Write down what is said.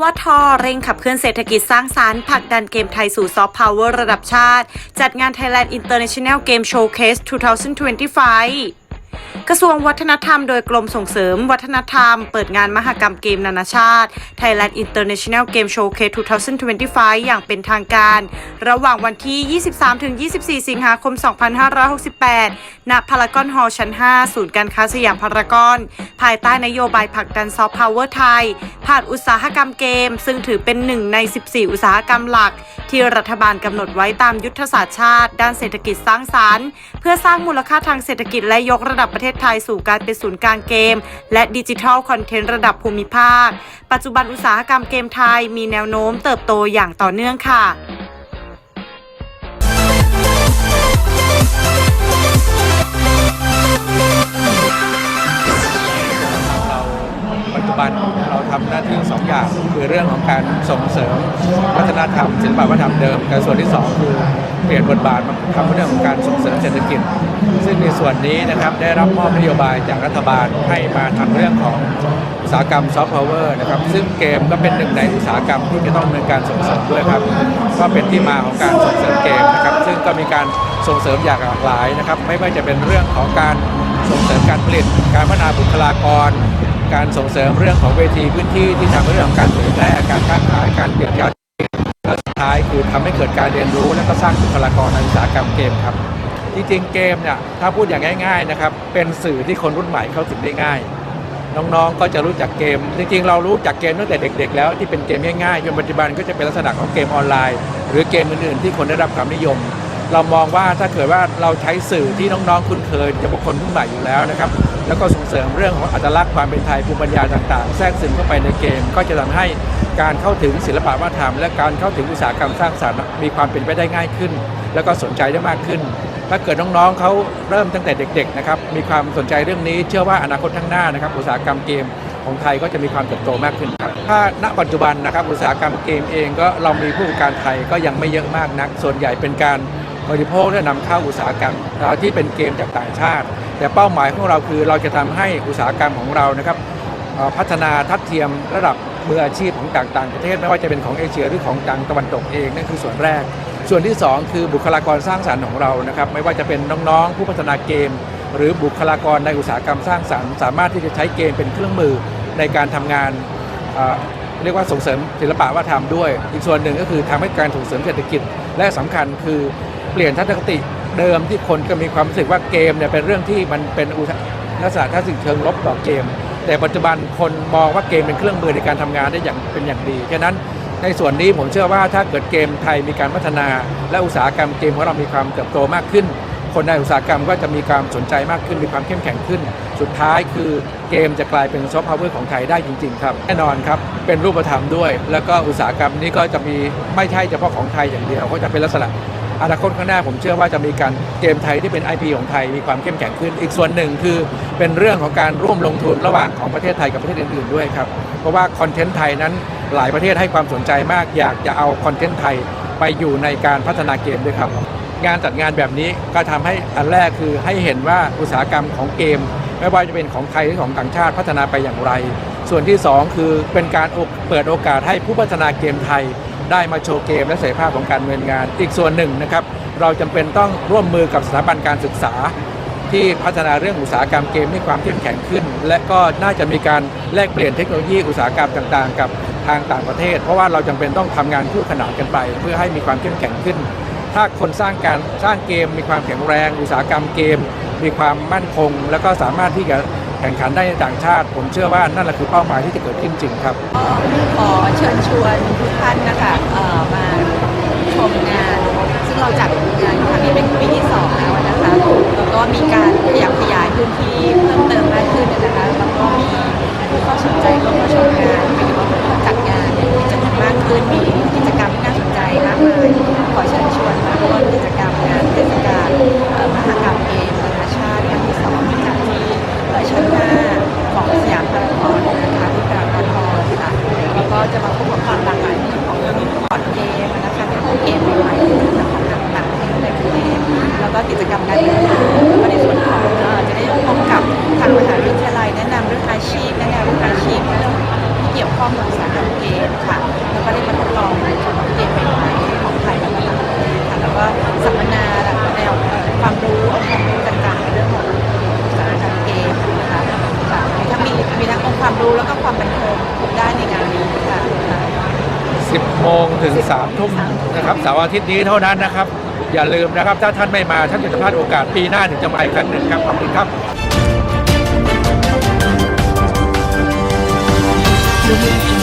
วท เร่งขับเคลื่อนเศรษฐกิจสร้างสารรค์ผลักดันเกมไทยสู่ซอฟต์พาวเวอร์ระดับชาติ จัดงาน Thailand International Game Showcase 2025 กระทรวงวัฒนธรรมโดยกรมส่งเสริมวัฒนธรรม เปิดงานมหกรรมเกมนานาชาติ Thailand International Game Showcase 2025 อย่างเป็นทางการ ระหว่างวันที่ 23-24 สิงหาคม 2568 ณ พารากอนฮอลล์ชั้น 5 ศูนย์การค้าสยามพารากอน ภายใต้นโยบายผลักดันซอฟต์พาวเวอร์ไทย ผ่านอุตสาหกรรมเกม ซึ่งถือเป็นหนึ่งใน 14 อุตสาหกรรมหลัก ที่รัฐบาลกำหนดไว้ตามยุทธศาสตร์ชาติ ด้านเศรษฐกิจสร้างสรรค์ เพื่อสร้างมูลค่าทางเศรษฐกิจและยกระดับประเทศไทยสู่การเป็นศูนย์กลางเกม และดิจิทัลคอนเทนต์ระดับภูมิภาค ปัจจุบันอุตสาหกรรมเกมไทยมีแนวโน้มเติบโตอย่างต่อเนื่องค่ะเราปัจจุบันเราทำหน้าที่สองอย่างคือเรื่องของการส่งเสริมวัฒนธรรมศิลปวัฒนธรรมเดิมกับส่วนที่สองคือเปลี่ยนบทบาทมาทำเรื่องของการส่งเสริมเศรษฐกิจ ในส่วนนี้นะครับได้รับมอบนโยบายจากรัฐบาลให้มาทำเรื่องของอุตสาหกรรมซอฟต์พาวเวอร์นะครับซึ่งเกมก็เป็นหนึ่งในอุตสาหกรรมที่จะต้องดำเนินการส่งเสริมด้วยครับก็เป็นที่มาของการส่งเสริมเกมนะครับซึ่งก็มีการส่งเสริมอย่างหลากหลายนะครับไม่ว่าจะเป็นเรื่องของการส่งเสริมการผลิต การพัฒนาบุคลากร การส่งเสริมเรื่องของเวทีพื้นที่ที่ทำเรื่องของการเผยแพร่การค้าขายการเปลี่ยนยอดและสุดท้ายคือทำให้เกิดการเรียนรู้และก็สร้างบุคลากรในอุตสาหกรรมเกมครับ จริงๆเกมเนี่ยถ้าพูดอย่างง่ายๆนะครับเป็นสื่อที่คนรุ่นใหม่เข้าถึงได้ง่าย น้องๆก็จะรู้จักเกม จริงๆ เรารู้จักเกมตั้งแต่เด็ก ๆ แล้วที่เป็นเกมง่ายๆจนปัจจุบันก็จะเป็นลักษณะของเกมออนไลน์ หรือเกมอื่นๆ ที่คนได้รับความนิยม เรามองว่าถ้าเกิดว่าเราใช้สื่อที่น้องๆคุ้นเคยจะบุคคลรุ่นใหม่อยู่แล้วนะครับแล้วก็ส่งเสริมเรื่องของอัตลักษณ์ความเป็นไทยภูมิปัญญาต่างๆ แทรกซึมเข้าไปในเกม ก็จะทำให้การเข้าถึงศิลปะวัฒนธรรม และการเข้าถึงอุตสาหกรรมสร้างสรรค์มีความเป็นไปได้ง่ายขึ้น แล้วก็สนใจได้มากขึ้น ถ้าเกิดน้องๆเขาเริ่มตั้งแต่เด็กๆนะครับมีความสนใจเรื่องนี้เชื่อว่าอนาคตข้างหน้านะครับอุตสาหกรรมเกมของไทยก็จะมีความเติบโตมากขึ้นครับถ้าณปัจจุบันนะครับอุตสาหกรรมเกมเองก็เรามีผู้ประกอบการไทยก็ยังไม่เยอะมากนัก ส่วนใหญ่เป็นการบริโภคและนำเข้าอุตสาหกรรมที่เป็นเกมจากต่างชาติ แต่เป้าหมายของเราคือเราจะทำให้อุตสาหกรรมของเรานะครับพัฒนาทัดเทียมระดับมืออาชีพของต่างๆประเทศ ไม่ว่าจะเป็นของเอเชียหรือของทางตะวันตกเองนั่นคือส่วนแรก ส่วนที่ 2 คือบุคลากรสร้างสรรค์ของเรานะครับไม่ว่าจะเป็นน้องๆ ผู้พัฒนาเกม หรือบุคลากรในอุตสาหกรรมสร้างสรรค์ สามารถที่จะใช้เกมเป็นเครื่องมือในการทำงานเรียกว่าส่งเสริมศิลปะวัฒนธรรมด้วย อีกส่วนหนึ่งก็คือทำให้การส่งเสริมเศรษฐกิจ และสำคัญคือเปลี่ยนทัศนคติเดิมที่คนก็มีความรู้สึกว่าเกมเนี่ยเป็นเรื่องที่มันเป็นอุตสาหลักษณะทัศนคติเชิงลบต่อเกม แต่ปัจจุบันคนมองว่าเกมเป็นเครื่องมือในการทำงานได้อย่างเป็นอย่างดีฉะนั้น ในส่วนนี้ผมเชื่อว่าถ้าเกิดเกมไทยมีการพัฒนา และอุตสาหกรรมเกมของเรามีความเติบโตมากขึ้น คนในอุตสาหกรรมก็จะมีความสนใจมากขึ้น มีความเข้มแข็งขึ้น สุดท้ายคือเกมจะกลายเป็นซอฟต์พาวเวอร์ของไทยได้จริง ๆ ครับ แน่นอนครับ เป็นรูปธรรมด้วย แล้วก็อุตสาหกรรมนี้ก็จะมีไม่ใช่เฉพาะของไทยอย่างเดียวก็จะเป็นลักษณะอนาคตข้างหน้าผมเชื่อว่าจะมีการเกมไทยที่เป็น IP ของไทยมีความเข้มแข็งขึ้น อีกส่วนหนึ่งคือเป็นเรื่องของการร่วมลงทุนระหว่างของประเทศไทยกับประเทศอื่นๆด้วยครับ เพราะว่าคอนเทนต์ไทยนั้น หลายประเทศให้ความสนใจมาก อยากจะเอาคอนเทนต์ไทยไปอยู่ในการพัฒนาเกมด้วยครับ งานจัดงานแบบนี้ก็ทำให้อันแรกคือให้เห็นว่าอุตสาหกรรมของเกม ไม่ว่าจะเป็นของไทยหรือของต่างชาติพัฒนาไปอย่างไร ส่วนที่ 2 คือเป็นการเปิดโอกาสให้ผู้พัฒนาเกมไทย ได้มาโชว์เกมและศักยภาพของการเนินงาน อีกส่วนหนึ่งนะครับเราจำเป็นต้องร่วมมือกับสถาบันการศึกษาที่พัฒนาเรื่องอุตสาหกรรมเกมให้ความเข้มแข็งขึ้น และก็น่าจะมีการแลกเปลี่ยนเทคโนโลยีอุตสาหกรรมต่างๆ กับ ทางต่างประเทศ เพราะว่าเราจำเป็นต้องทำงานคู่ขนานกันไป เพื่อให้มีความเข้มแข็งขึ้น ถ้าคนสร้างการสร้างเกม มีความแข็งแรง อุตสาหกรรมเกม มีความมั่นคง แล้วก็สามารถที่จะแข่งขันได้ในต่างชาติ ผมเชื่อว่านั่นแหละคือเป้าหมายที่จะเกิดขึ้นจริงครับขอเชิญชวนทุกท่านนะคะมาชมงาน ซึ่งเราจัดงานครั้งนี้เป็นปีที่สอง จะมาพบกับความหลากหลายเรื่องของบอร์ดเกมนะคะเรื่องของเกมใหม่ๆและของต่างๆที่ในประเทศแล้วก็กิจกรรมการเรียนรู้แล้วก็ในส่วนของจะได้พบกับทางมหาวิทยาลัยแนะนำเรื่องอาชีพแนะนวเรื่องอาชีพเรื่องที่เกี่ยวข้อมูลอุตสาหกรรมเกมค่ะแล้วก็ได้มาทดลองเกมใหม่ๆของไทยและต่างประเทศค่ะแล้วก็สัมมนา 10 โมงถึง 3 ทุ่มนะครับเสาร์อาทิตย์นี้เท่านั้นนะครับ อย่าลืมนะครับ ถ้าท่านไม่มา ท่านจะพลาดโอกาสปีหน้าถึงจะมาอีกครั้งหนึ่งครับ ขอบคุณครับ You'll be